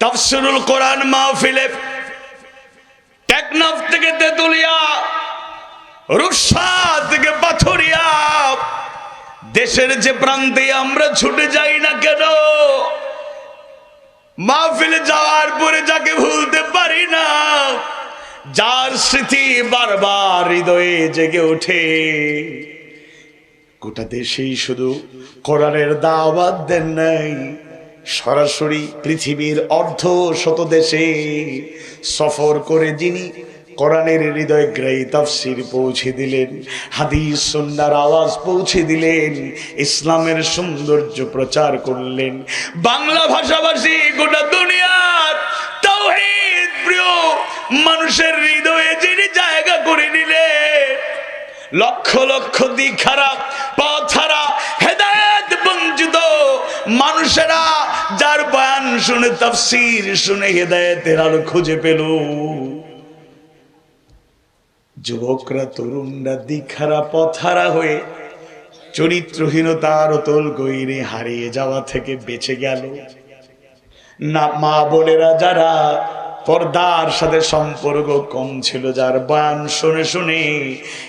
তাফসিরুল কোরআন মাহফিলে টেকনাফ থেকে তেতুলিয়া রুষা থেকে পাথরিয়া, দেশের যে প্রান্তে আমরা ছুটে যাই না কেন, মাহফিলে যাওয়ার পরে যাকে ভুলতে পারি না, যার স্মৃতি বারবার হৃদয়ে জেগে ওঠে। গোটা দেশেই শুধু কোরআনের দাওয়াত দেন নাই সরাসরি পৃথিবীর অর্ধ শত দেশে সফর করে যিনি কোরআনের হৃদয় গ্রাহী তাফসির পৌঁছে দিলেন, হাদিস সুন্নার আওয়াজ পৌঁছে দিলেন, ইসলামের সৌন্দর্য প্রচার করলেন। বাংলা ভাষাভাষী গোটা দুনিয়ার তাওহীদ প্রিয় মানুষের হৃদয়ে যিনি জায়গা করে নিলেন, লক্ষ লক্ষ দিক খারাপ হেদায়েত বঞ্চিত মানুষেরা যার বয়ান শুনে, তাফসীর শুনে হেদায়েতের আলো খুঁজে পেল। যুবকরা, তরুণরা দিখারা পথহারা হয়ে চরিত্রহীনতার অতল গইরে হারিয়ে যাওয়া থেকে বেঁচে গেল। না, মা বোনেরা যারা পর্দার সাথে সম্পর্ক কম ছিল, যার বয়ান শুনে শুনে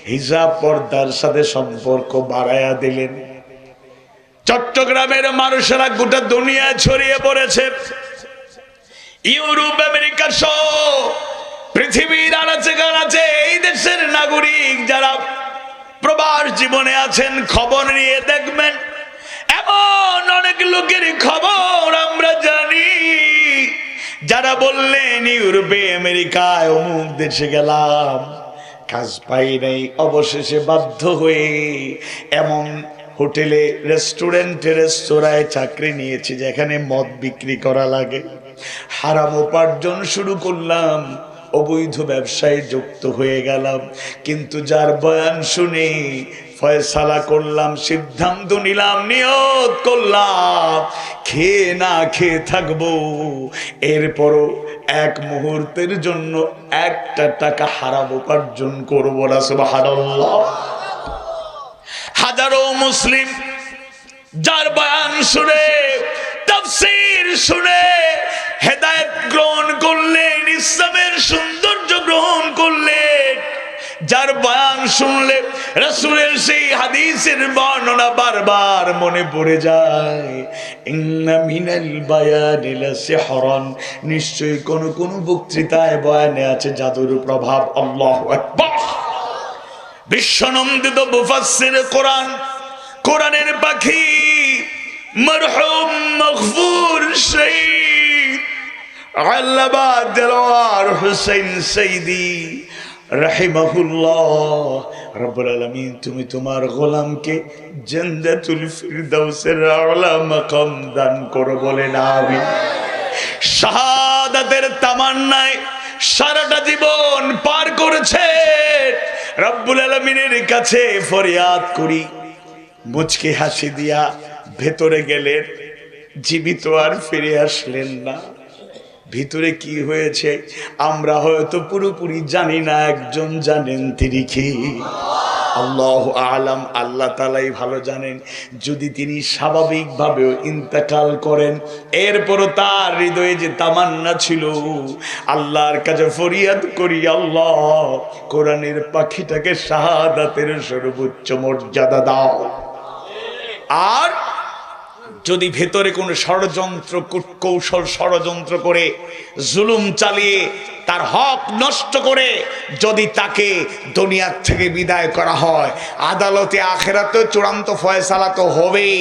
হিজাব পর্দার সাথে সম্পর্ক বাড়ায়া দিলেন। চট্টগ্রামের মানুষেরা গোটা দুনিয়া ছড়িয়ে পড়েছে। ইউরোপ, আমেরিকা সহ পৃথিবীর আনাচে কানাচে এই দেশের নাগরিক যারা প্রবাস জীবনে আছেন, খবর নিয়ে দেখবেন, এমন অনেক লোকের খবর আমরা জানি, যারা বললেন, ইউরোপে, আমেরিকায় অমুক দেশে গেলাম, কাজ পাই নাই, অবশেষে বাধ্য হয়ে এমন হোটেলে, রেস্টুরেন্টে, রেস্তোরাঁয় চাকরি নিয়েছি, যেখানে মদ বিক্রি করা লাগে। হারাম উপার্জন শুরু করলাম, অবৈধ ব্যবসায় যুক্ত হয়ে গেলাম। কিন্তু যার বয়ান শুনে, ফয়সালা করলাম, সিদ্ধান্ত নিলাম, নিয়ত করলাম, খেয়ে না খেয়ে থাকব। এরপরও এক মুহূর্তের জন্য একটা টাকা হারাম উপার্জন করব না, সুবহানাল্লাহ। হাজারো মুসলিম যার বয়ান শুনে, তাফসীর শুনে, হেদায়েত গ্রহণ করলেন, ইসলামের সৌন্দর্য গ্রহণ করলেন। যার বয়ান শুনলে রাসূলের সেই হাদিসের বর্ণনা বারবার মনে পড়ে যায়। নিশ্চয়ই কোন কোন বক্তৃতায় বয়ানে আছে জাদুর প্রভাব। আল্লাহু আকবার। বিশ্বনন্দিত মুফাসসির কোরআন, কোরআনের পাখি, মরহুম সৈদি তুমি তোমার গোলামকে জান্নাতুল ফিরদাউসের আলা দান করো বলেন আমিন। শাহাদাতের তামান্নায় সারাটা জীবন পার করেছে। রব্বুল আলমিনের কাছে ফরিয়াদ করি। মুচকে হাসি দিয়া ভেতরে গেলেন, জীবিত আর ফিরে আসলেন না। ভিতরে কি হয়েছে? আমরা হয়তো পুরোপুরি জানি না, একজন জানেন তিনি কি। আল্লাহ আলাম, আল্লাহ তালাই ভালো জানেন। যদি তিনি স্বাভাবিকভাবেও ইন্তেকাল করেন, এরপরও তার হৃদয়ে যে তামান্না ছিল, আল্লাহর কাছে ফরিয়াদ করি, আল্লাহ কোরআনের পাখিটাকে শাহাদাতের সর্বোচ্চ মর্যাদা দাও। আর যদি ভেতরে কোনো ষড়যন্ত্র কৌশল ষড়যন্ত্র করে, জুলুম চালিয়ে তার হক নষ্ট করে যদি তাকে দুনিয়ার থেকে বিদায় করা হয়, আদালতে আখেরাতেও চূড়ান্ত ফয়সালা তো হবেই।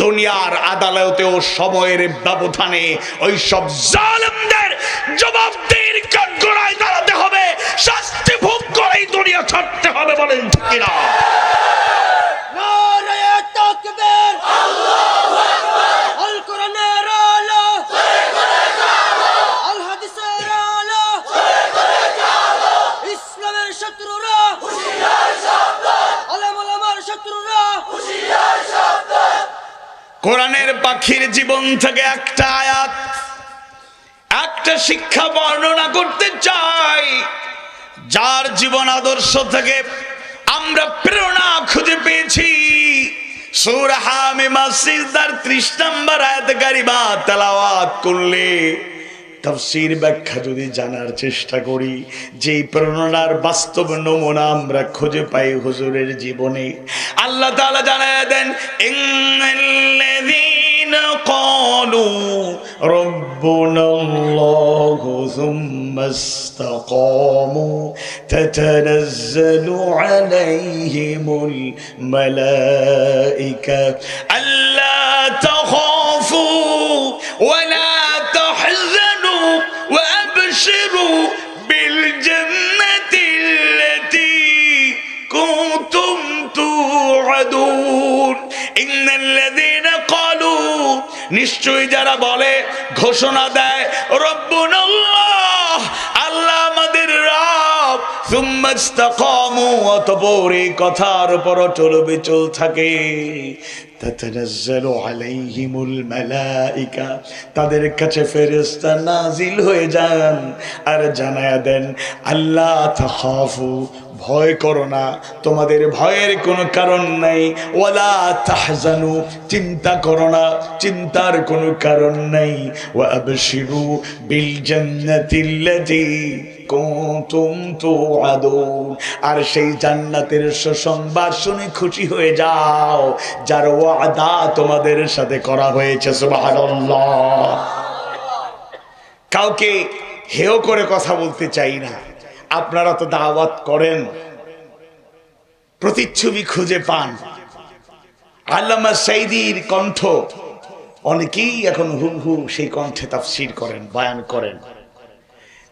দুনিয়ার আদালতেও সময়ের ব্যবধানে ওই সব জালেমদের জবাবদিহির কাঠগড়ায় দাঁড়াতে হবে। শাস্তি ভোগ করেই দুনিয়া ছাড়তে হবে বলেন কিনা? নারায়ে তাকবীর আল কোরআনের আলো আল হাদিসের আলো ইসলামের শত্রুরা আলেম ওলামার শত্রুরা কোরআনের পাখির জীবন থেকে একটা আয়াত, একটা শিক্ষা বর্ণনা করতে চাই, যার জীবন আদর্শ থেকে আমরা প্রেরণা খুঁজে পেয়েছি। সুরহামে মাসিদার ত্রিশ নম্বর আয়াত গারিবা তেলাওয়াত করলে তফসির ব্যাখ্যা যদি জানার চেষ্টা করি, যেই প্রেরণার বাস্তব নমুনা আমরা খুঁজে পাই হুজুরের জীবনে, আল্লাহ তাআলা জানায় দেন, ইন্নাল্লাযীনা ক্বালু রাব্বুনাল্লাহু থুম্মা ইসতাকামু তাতানাজ্জালু আলাইহিমুল মালাইকা আল্লা নিশ্চয় নিশ্চয়ই যারা বলে, ঘোষণা দেয়, রব্বুনাল্লাহ, আল্লাহ আমাদের রব। সুম্মাস্তাকামু অতঃপর এই কথার উপর চলবে, চল থাকে। তাদের কাছে ফেরেস্তা নাজিল হয়ে যান আর জানায় দেন আল্লাহ ভয় করো না, তোমাদের ভয়ের কোনো কারণ নাই। ওয়ালা তাহজানু, চিন্তা করো না, চিন্তার কোনো কারণ নাই। ওয়া আবশিরু বিল জান্নাতিল্লাতী কুনতুম তুআদুন। আর সেই জান্নাতের সুসংবাদ শুনে খুশি হয়ে যাও, যার ওয়াদা তোমাদের সাথে করা হয়েছে, সুবহানাল্লাহ। কাউকে হেয় করে কথা বলতে চাই না। আপনারা তো দাওয়াত করেন। প্রতিচ্ছবি খুঁজে পান। আল্লামা সাইদির কণ্ঠ। অনেকেই এখন হু হু সেই কণ্ঠে তাফসির করেন, বয়ান করেন।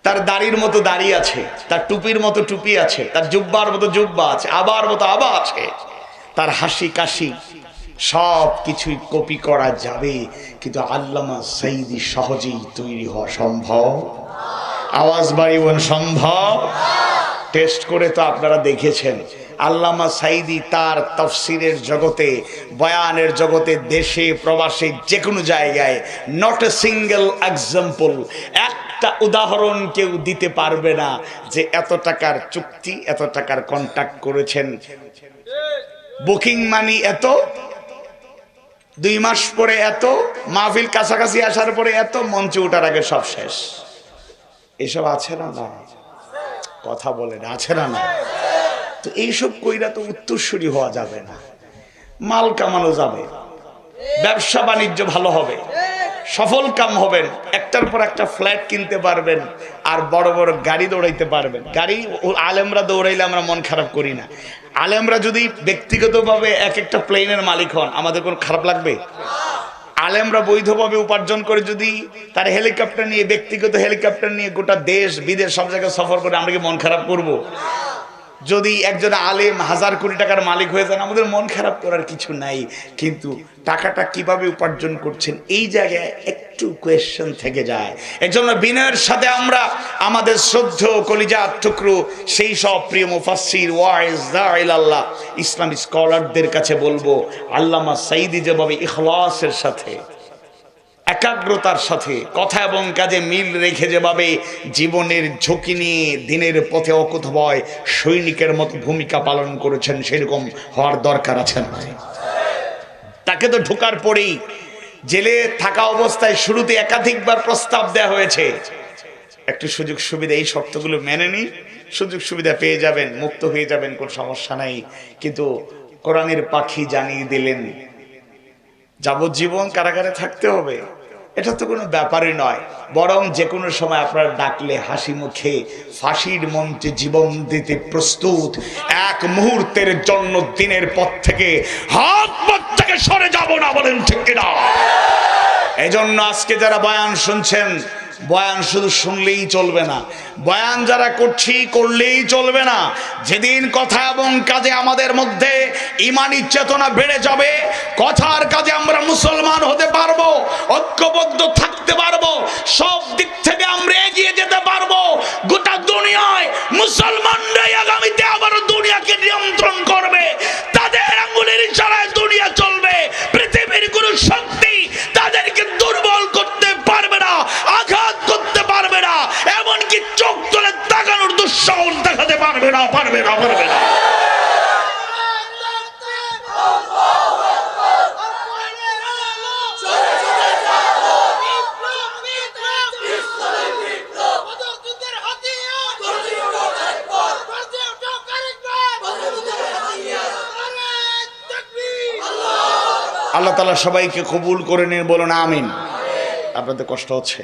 তার দাড়ির মতো দাড়ি আছে, তার টুপির মতো টুপি আছে, তার জুব্বার মতো জুব্বা আছে, আবার মতো আবা আছে। তার হাসি কাশি, সব কিছুই কপি করা যাবে, কিন্তু আল্লামা সাইদি সহজেই তৈরি হওয়া সম্ভব। আওয়াজ বাড়িবন সম্ভব? টেস্ট করে তো আপনারা দেখেছেন। আল্লামা সাইদি তার তফসিরের জগতে, বয়ানের জগতে, দেশে, প্রবাসে যে কোনো জায়গায় নট এ সিঙ্গেল এক্সাম্পল একটা উদাহরণ কেউ দিতে পারবে না যে এত টাকার চুক্তি, এত টাকার কন্ট্যাক্ট করেছেন। বুকিং মানি এত, দুই মাস পরে এত, মাহফিল কাছাকাছি আসার পরে এত, মঞ্চে ওঠার আগে সব শেষ। এসব আছে না না? কথা বলেন আছে না না? তো এইসব কইরা তো উত্তরসূরি হওয়া যাবে না। মাল কামানো যাবে। ব্যবসা বাণিজ্য ভালো হবে। সফল কাম হবেন। একটার পর একটা ফ্ল্যাট কিনতে পারবেন আর বড় বড় গাড়ি দৌড়াইতে পারবেন। গাড়ি আলেমরা দৌড়াইলে আমরা মন খারাপ করি না। আলেমরা যদি ব্যক্তিগতভাবে এক একটা প্লেনের মালিক হন, আমাদের কোনো খারাপ লাগবে? আলেমরা বৈধভাবে উপার্জন করে যদি তার হেলিকপ্টার নিয়ে, ব্যক্তিগত হেলিকপ্টার নিয়ে গোটা দেশ, বিদেশ, সব জায়গায় সফর করে আমরা কি মন খারাপ করব। যদি একজন আলেম হাজার কোটি টাকার মালিক হয়ে যান, আমাদের মন খারাপ করার কিছু নাই। কিন্তু টাকাটা কীভাবে উপার্জন করছেন, এই জায়গায় একটু কোয়েশ্চেন থেকে যায়। এজন্য বিনয়ের সাথে আমরা আমাদের শ্রদ্ধ কলিজা টুকরো, সেই সব প্রিয় মুফাসির ওয়াইজ আল্লাহ, ইসলামী স্কলারদের কাছে বলব, আল্লামা সাইদি যেভাবে ইখলাসের সাথে একাগ্রতার সাথে কথা এবং কাজে মিল রেখে যেভাবে জীবনের ঝুঁকি নিয়ে দিনের পথে অকুত ভয় সৈনিকের মতো ভূমিকা পালন করেছেন, সেরকম হওয়ার দরকার আছে না। তাকে তো ঢোকার পরেই জেলে থাকা অবস্থায় শুরুতে একাধিকবার প্রস্তাব দেওয়া হয়েছে। একটু সুযোগ সুবিধা, এই শর্তগুলো মেনে নিন, সুযোগ সুবিধা পেয়ে যাবেন, মুক্ত হয়ে যাবেন, কোনো সমস্যা নাই। কিন্তু কোরআনের পাখি জানিয়ে দিলেন যাবজ্জীবন কারাগারে থাকতে হবে। এটা তো কোনো ব্যাপারই নয়। বরং যে কোনো সময় আপনার ডাকলে হাসি মুখে, ফাঁসির মঞ্চে জীবন দিতে প্রস্তুত। এক মুহূর্তের জন্য দিনের পর থেকে হাত পথ থেকে সরে যাব না বলেন ঠিক কিনা? এই জন্য আজকে যারা বয়ান শুনছেন বয়ান শুধু শুনলেই চলবে না। বয়ান যারা করছি, করলেই চলবে না। যেদিন কথা এবং কাজে আমাদের মধ্যে ইমানি চেতনা বেড়ে যাবে, কথার কাজে আমরা মুসলমান হতে পারব, ঐক্যবদ্ধ থাকতে পারব, সব দিক থেকে আমরা এগিয়ে যেতে পারব। গোটা দুনিয়ায় মুসলমানরাই আগামীতে আবার দুনিয়াকে নিয়ন্ত্রণ করবে তাদের আঙ্গুলের ইশারায় দুনিয়া চলবে পৃথিবীর কোনো শক্তি তাদেরকে দুর্বল করতে পারবে না আঘাত করতে পারবে না এমনকি চোখ তুলে তাকানোর দুঃসাহস দেখাতে পারবে না পারবে না পারবে না আল্লাহ তালা সবাইকে কবুল করে নিন বলুন আমিন। আপনাদের কষ্ট হচ্ছে।